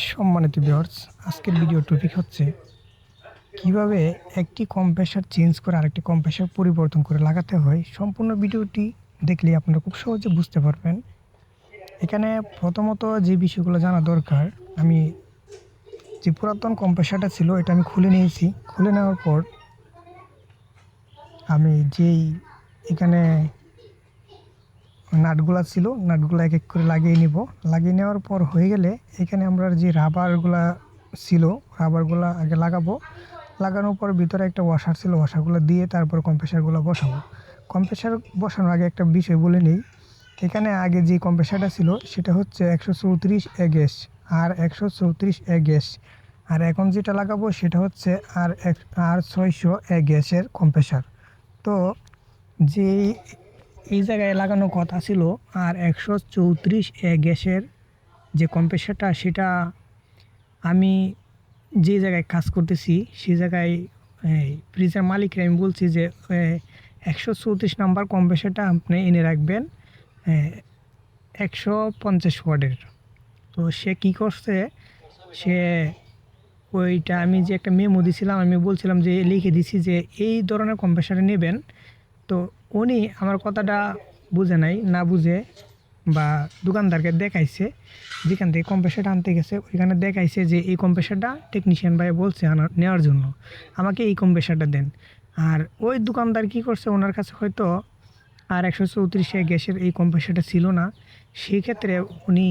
সম্মানিত ভিউয়ার্স আজকের video topic হচ্ছে কীভাবে একটি কম্প্রেসার চেঞ্জ করে আরেকটি কম্প্রেসার পরিবর্তন করে লাগাতে হয়। সম্পূর্ণ ভিডিওটি দেখলে আপনারা খুব সহজে বুঝতে পারবেন। এখানে প্রথমত যে বিষয়গুলো জানা দরকার, আমি যে পুরাতন কম্প্রেসারটা ছিল, এটা আমি খুলে নিয়েছি। খুলে নেওয়ার পর আমি যেই এখানে নাটগুলা ছিল, নাটগুলো এক এক করে লাগিয়ে নিব। লাগিয়ে নেওয়ার পর হয়ে গেলে এখানে আমরা যে রাবারগুলা ছিল, রাবারগুলা আগে লাগাবো। লাগানোর পর ভিতরে একটা ওয়াশার ছিল ওয়াশারগুলো দিয়ে তারপর কম্প্রেসারগুলো বসাবো। কম্প্রেসার বসানোর আগে একটা বিষয় বলে নিই। এখানে আগে যে কম্প্রেসারটা ছিল, সেটা হচ্ছে একশো চৌত্রিশ এ গ্যাস আর একশো চৌত্রিশ এ গ্যাস। আর এখন যেটা লাগাবো, সেটা হচ্ছে আর এক, আর ছয়শো এ গ্যাসের কম্প্রেসার তো যে এই জায়গায় লাগানো কথা ছিল আর একশো চৌত্রিশ এ গ্যাসের যে কম্প্রেসারটা সেটা আমি যে জায়গায় কাজ করতেছি সেই জায়গায় ফ্রিজের মালিককে আমি বলছি যে একশো চৌত্রিশ নাম্বার কম্প্রেসারটা আপনি এনে রাখবেন একশো পঞ্চাশ ওয়ার্ডের তো সে কী করছে, সে ওইটা আমি যে একটা মেমো দিছিলাম, আমি বলছিলাম যে, লিখে দিছি যে, এই ধরনের কম্প্রেসার নেবেন তো উনি আমার কথাটা বুঝে নাই, না বুঝে বা দোকানদারকে দেখাইছে। যেখান থেকে কম্প্রেসারটা আনতে গেছে, ওইখানে দেখাইছে যে এই কম্প্রেসারটা টেকনিশিয়ান ভাই বলছে আনার নেওয়ার জন্য। আমাকে এই কম্প্রেসারটা দেন। আর ওই দোকানদার কী করছে, ওনার কাছে হয়তো আর একশো চৌত্রিশে গ্যাসের এই কম্প্রেসারটা ছিল না। সেই ক্ষেত্রে উনি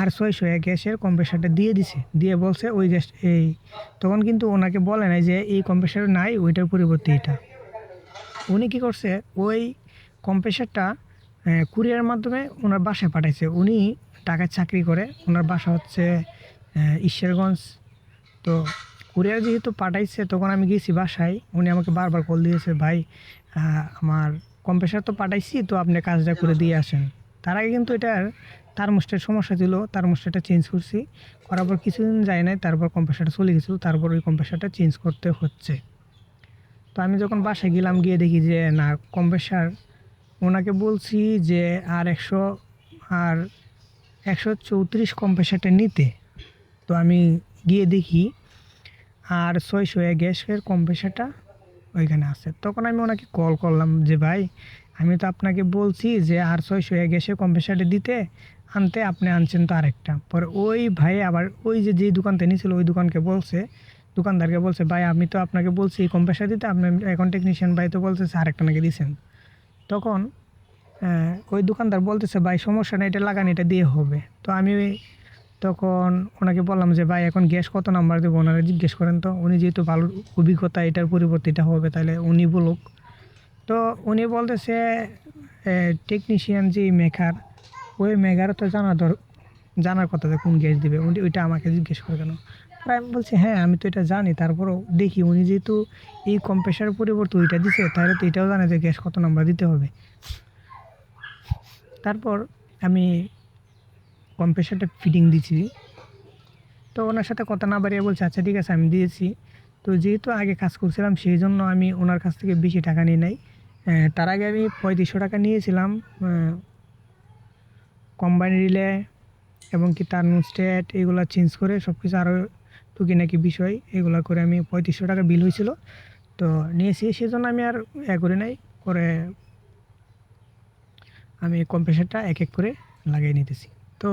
আর ছয়শো এক গ্যাসের কম্প্রেসারটা দিয়ে দিছে। দিয়ে বলছে ওই গ্যাস এই তখন কিন্তু ওনাকে বলে নাই যে এই কম্প্রেসার নাই, ওইটার পরিবর্তে এটা। উনি কী করছে? ওই কম্প্রেসারটা কুরিয়ার মাধ্যমে ওনার বাসায় পাঠাইছে। উনি টাকায় চাকরি করে, ওনার বাসা হচ্ছে ঈশ্বরগঞ্জ। তো কুরিয়ার যেহেতু পাঠাইছে, তখন আমি গেছি বাসায়। উনি আমাকে বারবার কল দিয়েছে, ভাই আমার কম্প্রেসার তো পাঠাইছি, তো আপনি কাজটা করে দিয়ে আসেন। তার আগে কিন্তু এটার থার্মোস্টের সমস্যা ছিল তার থার্মোস্টেটটা চেঞ্জ করছি। করার পর কিছুদিন যায় নাই, তারপর কম্প্রেসারটা চলে গেছিল, তারপর ওই কম্প্রেসারটা চেঞ্জ করতে হচ্ছে। তো আমি যখন বাসায় গেলাম, গিয়ে দেখি যে, না কম্প্রেসার ওনাকে বলছি যে, আর একশো আর একশো চৌত্রিশ কম্প্রেসারটা নিতে। তো আমি গিয়ে দেখি, আর ছয়শো এক গ্যাসের কম্প্রেসারটা ওইখানে আছে। তখন আমি ওনাকে কল করলাম যে, ভাই, আমি তো আপনাকে বলছি যে, আর ছয়শো এক গ্যাসের কম্প্রেসারটা দিতে, আনতে আপনি আনছেন তো আরেকটা। পরে ওই ভাই আবার, ওই যে, যেই দোকান থেকে নিয়েছিল ওই দোকানকে বলছে দোকানদারকে বলছে, ভাই, আমি তো আপনাকে বলছি এই কম্প্রেসার দিতে, আপনি এখন টেকনিশিয়ান ভাই তো বলছে স্যার একটা নাকি দিয়েছেন তখন ওই দোকানদার বলতেছে, ভাই, সমস্যা নেই, এটা লাগান, এটা দিয়ে হবে। তো আমি তখন ওনাকে বললাম যে, ভাই, এখন গ্যাস কত নাম্বার দেবো? ওনারা জিজ্ঞেস করেন, তো উনি যেহেতু ভালো অভিজ্ঞতা, এটার পরিবর্তে এটা হবে, তাহলে উনি বলুক। তো উনি বলতেছে টেকনিশিয়ান যে মেকার, ওই মেকার তো জানা দর জানার কথা যে কোন গ্যাস দেবে? উনি, ওইটা আমাকে জিজ্ঞেস করে কেন? আর আমি বলছি হ্যাঁ আমি তো এটা জানি। তারপরও দেখি উনি যেহেতু এই কম্প্রেসার পরিবর্তে ওইটা দিছে, তাহলে তো এটাও জানে যে গ্যাস কত নাম্বার দিতে হবে। তারপর আমি কম্প্রেসারটা ফিটিং দিছি। তো ওনার সাথে কথা না বাড়িয়ে বলছে আচ্ছা ঠিক আছে, আমি দিয়েছি। তো যেহেতু আগে কাজ করছিলাম সেই জন্য আমি ওনার কাছ থেকে বেশি টাকা নিয়ে নাই। তার আগে আমি পঁয়ত্রিশশো টাকা নিয়েছিলাম কম্বাইন রিলে এবং কি তার স্টেট এগুলো চেঞ্জ করে সব কিছু আরও টুকি নাকি বিষয়, এগুলো করে আমি পঁয়ত্রিশশো টাকা বিল হয়েছিল তো নিয়েছি, সেজন্য আমি আর এ করে নাই। করে আমি কম্প্রেসারটা এক এক করে লাগিয়ে নিতেছি। তো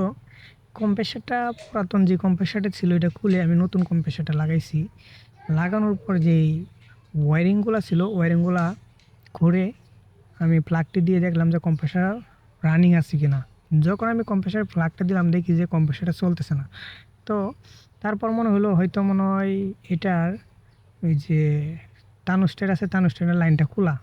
কম্প্রেসারটা, পুরাতন যে কম্প্রেসারটা ছিল, এটা খুলে আমি নতুন কম্প্রেসারটা লাগাইছি। লাগানোর পর যেই ওয়ারিংগুলো ছিল, ওয়ারিংগুলো করে আমি প্লাগটি দিয়ে দেখলাম যে কম্প্রেসার রানিং আছে কি না যখন আমি কম্প্রেসার প্লাগটা দিলাম, দেখি যে কম্প্রেসারটা চলতেছে না। তো তারপর মনে হলো হয়তো মনে হয় এটার ওই যে তানুস্টের আছে তানুস্টের লাইনটা খোলা।